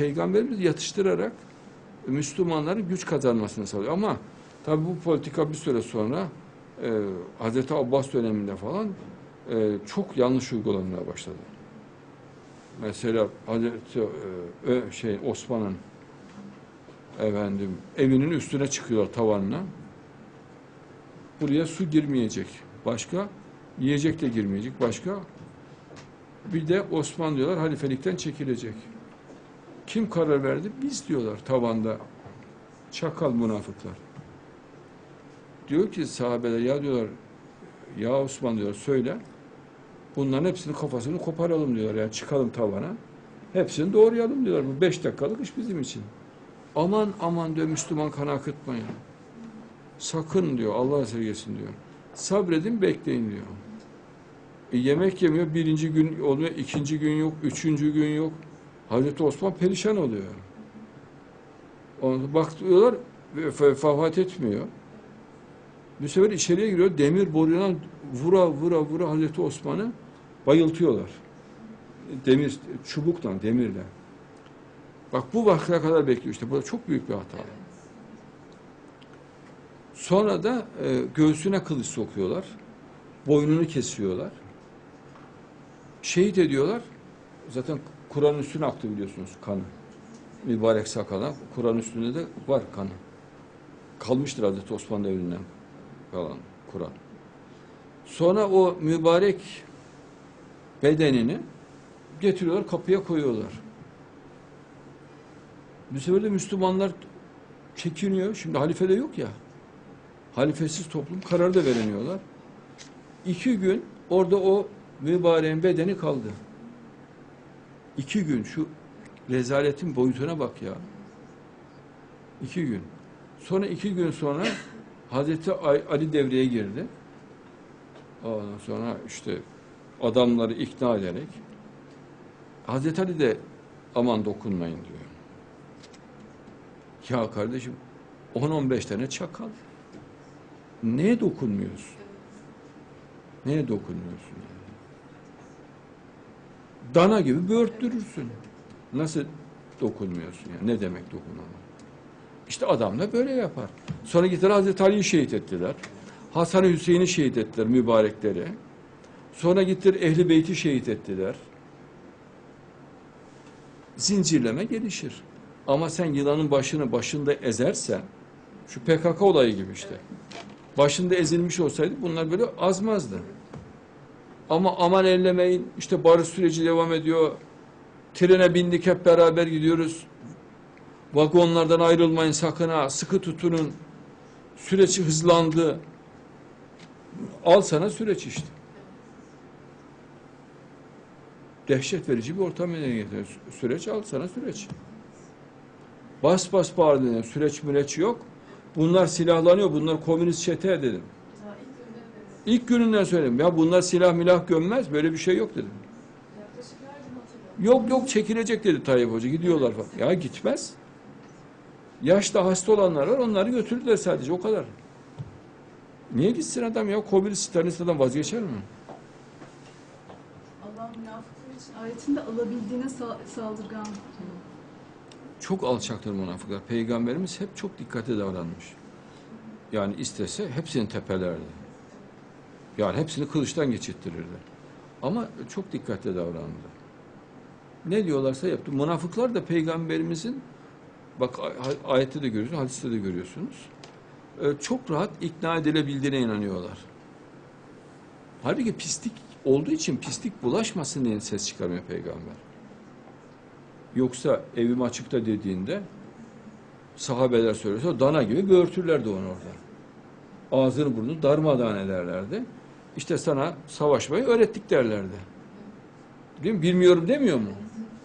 Peygamberimiz yatıştırarak Müslümanların güç kazanmasını sağlıyor. Ama tabi bu politika bir süre sonra e, Hazreti Abbas döneminde falan e, çok yanlış uygulanmaya başladı. Mesela Hazreti e, şey Osman'ın efendim evinin üstüne çıkıyorlar tavanına. Buraya su girmeyecek. Başka yiyecek de girmeyecek. Başka bir de Osman diyorlar halifelikten çekilecek. Kim karar verdi? Biz diyorlar tavanda. Çakal münafıklar. Diyor ki sahabeler ya diyorlar ya Osman diyor söyle. Bunların hepsinin kafasını koparalım diyor. Yani çıkalım tavana. Hepsini doğrayalım diyorlar. Bu beş dakikalık iş bizim için. Aman aman diyor Müslüman kan akıtmayın. Sakın diyor Allah esirgesin diyor. Sabredin bekleyin diyor. E, yemek yemiyor birinci gün oluyor, ikinci gün yok, üçüncü gün yok. Hazreti Osman perişan oluyor. Onu bakıyorlar ve vefat etmiyor. Bu sefer içeriye giriyor. Demir boruyla vura vura vura Hazreti Osman'ı bayıltıyorlar. Demir, çubukla, demirle. Bak bu vakte kadar bekliyor işte. Bu da çok büyük bir hata. Sonra da e, göğsüne kılıç sokuyorlar. Boynunu kesiyorlar. Şehit ediyorlar. Zaten Kur'an üstüne aktı biliyorsunuz kanı. Mübarek sakala. Kur'an üstünde de var kanı. Kalmıştır Hazreti Osman devrinden falan Kur'an. Sonra o mübarek bedenini getiriyorlar kapıya koyuyorlar. Bu sefer de Müslümanlar çekiniyor. Şimdi halife de yok ya. Halifesiz toplum karar da veremiyorlar. İki gün orada o mübareğin bedeni kaldı. İki gün şu rezaletin boyutuna bak ya. İki gün. Sonra iki gün sonra Hazreti Ali devreye girdi. Ondan sonra işte adamları ikna ederek Hazreti Ali de aman dokunmayın diyor. Ya kardeşim 10-15 tane çakal. Neye dokunmuyorsun? Neye dokunmuyorsun? Yani? Dana gibi böğürttürürsün. Nasıl dokunmuyorsun? Yani? Ne demek dokunamam? İşte adam da böyle yapar. Sonra gittiler Hazreti Ali'yi şehit ettiler. Hasan Hüseyin'i şehit ettiler mübarekleri. Sonra gittiler Ehli Beyt'i şehit ettiler. Zincirleme gelişir. Ama sen yılanın başını başında ezersen, şu PKK olayı gibi işte. Başında ezilmiş olsaydı bunlar böyle azmazdı. Ama aman ellemeyin, işte barış süreci devam ediyor. Trene bindik hep beraber gidiyoruz. Vagonlardan ayrılmayın sakın ha, sıkı tutunun. Süreç hızlandı. Al sana süreç işte. Dehşet verici bir ortam meydana getiriyor. Sü- Süreç al sana süreç. Bas bas bağırdın. Süreç müreç yok. Bunlar silahlanıyor. Bunlar komünist çete dedim. İlk gününden söyledim. Ya bunlar silah milah gömmez. Böyle bir şey yok dedim. Yok yok çekilecek dedi Tayyip Hoca. Gidiyorlar falan. Ya gitmez. Yaşta hasta olanlar var. Onları götürdüler sadece. O kadar. Niye gitsin adam ya? Komünist Stalinist adam vazgeçer mi? Allah münafıklar için ayetinde alabildiğine sa- saldırgan. Çok alçaktır münafıklar. Peygamberimiz hep çok dikkate davranmış. Yani istese hepsini tepelerdi. Yani hepsini kılıçtan geçirttirirdi. Ama çok dikkatli davrandı. Ne diyorlarsa yaptı. Münafıklar da peygamberimizin bak ayette de görüyorsunuz, hadiste de görüyorsunuz. e, Çok rahat ikna edilebildiğine inanıyorlar. Halbuki pislik olduğu için pislik bulaşmasın diye ses çıkarmıyor peygamber. Yoksa evim açıkta dediğinde sahabeler söylüyorsa dana gibi böğürtürlerdi onu orada. Ağzını burnunu darmadağın ederlerdi. İşte sana savaşmayı öğrettik derlerdi. Değil mi? Bilmiyorum demiyor mu?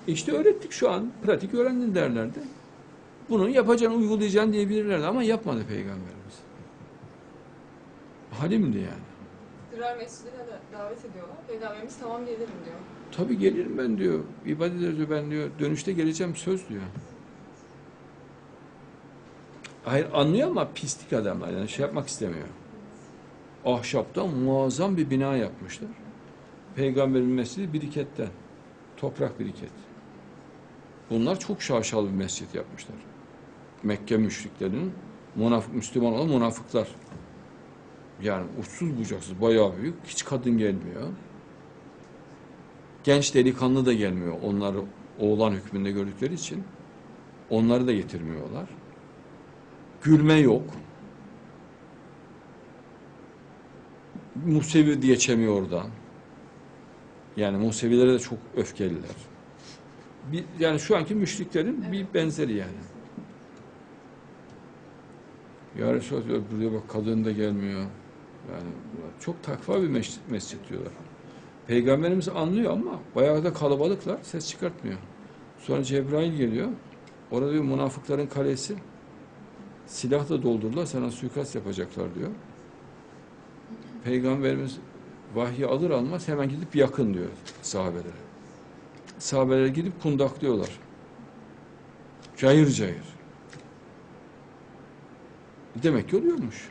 İşte öğrettik şu an. Pratik öğrendin derlerdi. Bunu yapacağını uygulayacaksın diyebilirlerdi ama yapmadı peygamberimiz. Halimdi yani. Dirar Mescidine de davet ediyorlar. Peygamberimiz tamam gelirim diyor. Tabii gelirim ben diyor. İbadet ederiz diyor ben diyor. Dönüşte geleceğim söz diyor. Hayır anlıyor ama pislik adamlar yani şey yapmak istemiyor. Ahşaptan muazzam bir bina yapmışlar. Peygamberin mescidi biriketten. Toprak biriket. Bunlar çok şaşalı bir mescit yapmışlar. Mekke müşriklerinin munaf Müslüman olan münafıklar. Yani uçsuz bucaksız bayağı büyük. Hiç kadın gelmiyor. Genç delikanlı da gelmiyor. Onları oğlan hükmünde gördükleri için. Onları da getirmiyorlar. Gülme yok. Musevi diye geçemiyor oradan. Yani Musevilere de çok öfkeliler. Bir, yani şu anki müşriklerin bir benzeri yani. Ya Resulallah diyor, buraya bak kadın da gelmiyor. Yani çok takva bir mescit, mescit diyorlar. Peygamberimiz anlıyor ama bayağı da kalabalıklar ses çıkartmıyor. Sonra Cebrail geliyor. Orada bir münafıkların kalesi. Silahla doldurdular sana suikast yapacaklar diyor. Peygamberimiz vahyi alır almaz hemen gidip yakın diyor sahabelere. Sahabeler gidip kundaklıyorlar. Cayır cayır. Demek ki oluyormuş.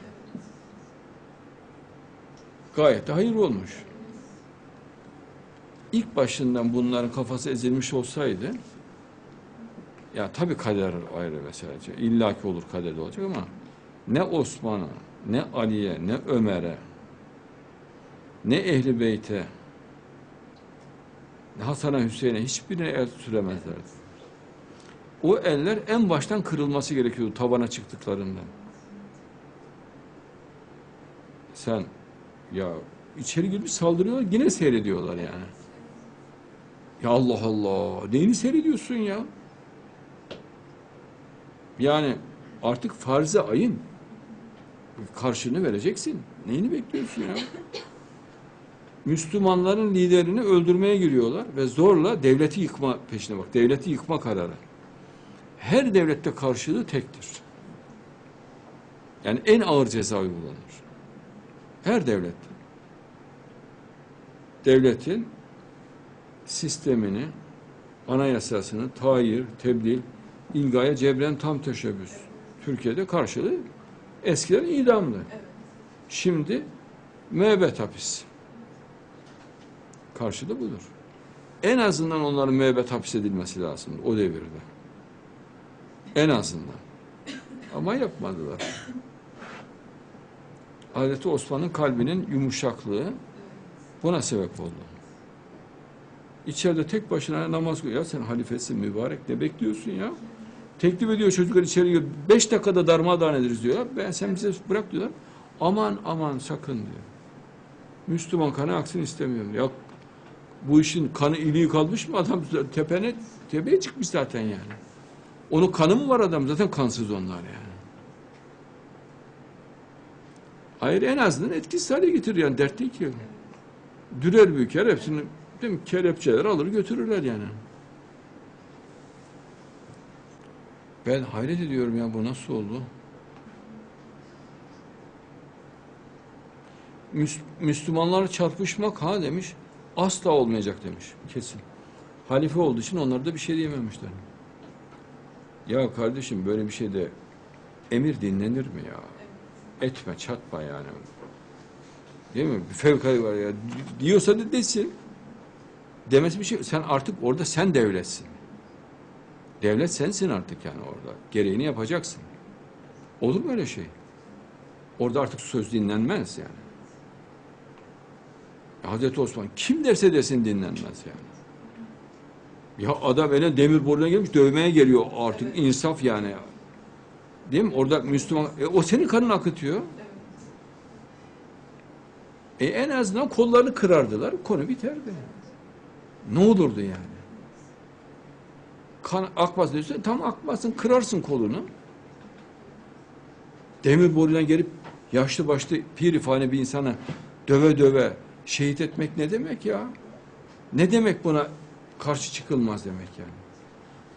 Gayet de hayır olmuş. İlk başından bunların kafası ezilmiş olsaydı ya tabii kader ayrı mesele. İlla ki olur kaderde olacak ama ne Osman'a, ne Ali'ye, ne Ömer'e, ne Ehli Beyt'e, ne Hasan'a, Hüseyin'e hiçbirine el süremezlerdi. O eller en baştan kırılması gerekiyordu tabana çıktıklarından. Sen ya içeri girmiş saldırıyorlar yine seyrediyorlar yani. Ya Allah Allah neyini seyrediyorsun ya? Yani artık farz-ı ayın karşını vereceksin. Neyini bekliyorsun ya? Müslümanların liderini öldürmeye giriyorlar ve zorla devleti yıkma peşine bak. Devleti yıkma kararı. Her devlette karşılığı tektir. Yani en ağır ceza uygulanır. Her devlette. Devletin sistemini, anayasasını, tayir, tebliğ, ilgaya cebren tam teşebbüs. Türkiye'de karşılığı eskiden idamdı. Evet. Şimdi müebbet hapis. Karşılığı budur. En azından onların müebbet hapis edilmesi lazım o devirde. En azından. Ama yapmadılar. Hazreti Osman'ın kalbinin yumuşaklığı buna sebep oldu. İçeride tek başına namaz kılıyor. Ya sen halifesin mübarek ne bekliyorsun ya? Teklif ediyor çocuklar içeri giriyor. Beş dakikada darmadağın ederiz diyorlar. Ben sen bize bırak diyorlar. Aman aman sakın diyor. Müslüman kanı aksın istemiyorum. Ya bu işin kanı iliği kalmış mı adam tepene tepeye çıkmış zaten yani. Onun kanı mı var adam zaten kansız onlar yani. Hayır en azından etkisiz hale getir yani dert değil ki. Dürer büyüker hepsini değil mi? kelepçeler alır götürürler yani. Ben hayret ediyorum ya bu nasıl oldu? Müs- Müslümanlar çarpışmak ha demiş. Asla olmayacak demiş. Kesin. Halife olduğu için onlar da bir şey diyememişler. Ya kardeşim böyle bir şeyde emir dinlenir mi ya? Etme çatma yani. Değil mi? Bir fevkalade var ya. Diyorsa da desin. Demesi bir şey. Sen artık orada sen devletsin. Devlet sensin artık yani orada. Gereğini yapacaksın. Olur mu öyle şey? Orada artık söz dinlenmez yani. Hazreti Osman kim derse desin dinlenmez yani. Ya adam eline demir boruna gelmiş dövmeye geliyor artık Evet. insaf yani. Değil mi? Orada Müslüman e, o senin kanını akıtıyor. Evet. E en azından kollarını kırardılar. Konu biterdi. Ne olurdu yani? Kan akmaz diyorsun. Tam akmasın kırarsın kolunu. Demir boruyla gelip yaşlı başlı pirifane bir insana döve döve şehit etmek ne demek ya? Ne demek buna karşı çıkılmaz demek yani?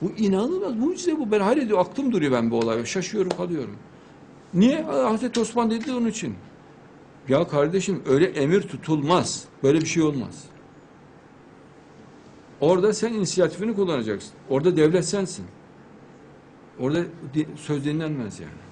Bu inanılmaz mucize bu. Ben hayal ediyorum. Aklım duruyor ben bu olaya. Şaşıyorum kalıyorum. Niye? Hazreti Osman dedi onun için. Ya kardeşim öyle emir tutulmaz. Böyle bir şey olmaz. Orada sen inisiyatifini kullanacaksın. Orada devlet sensin. Orada söz dinlenmez yani.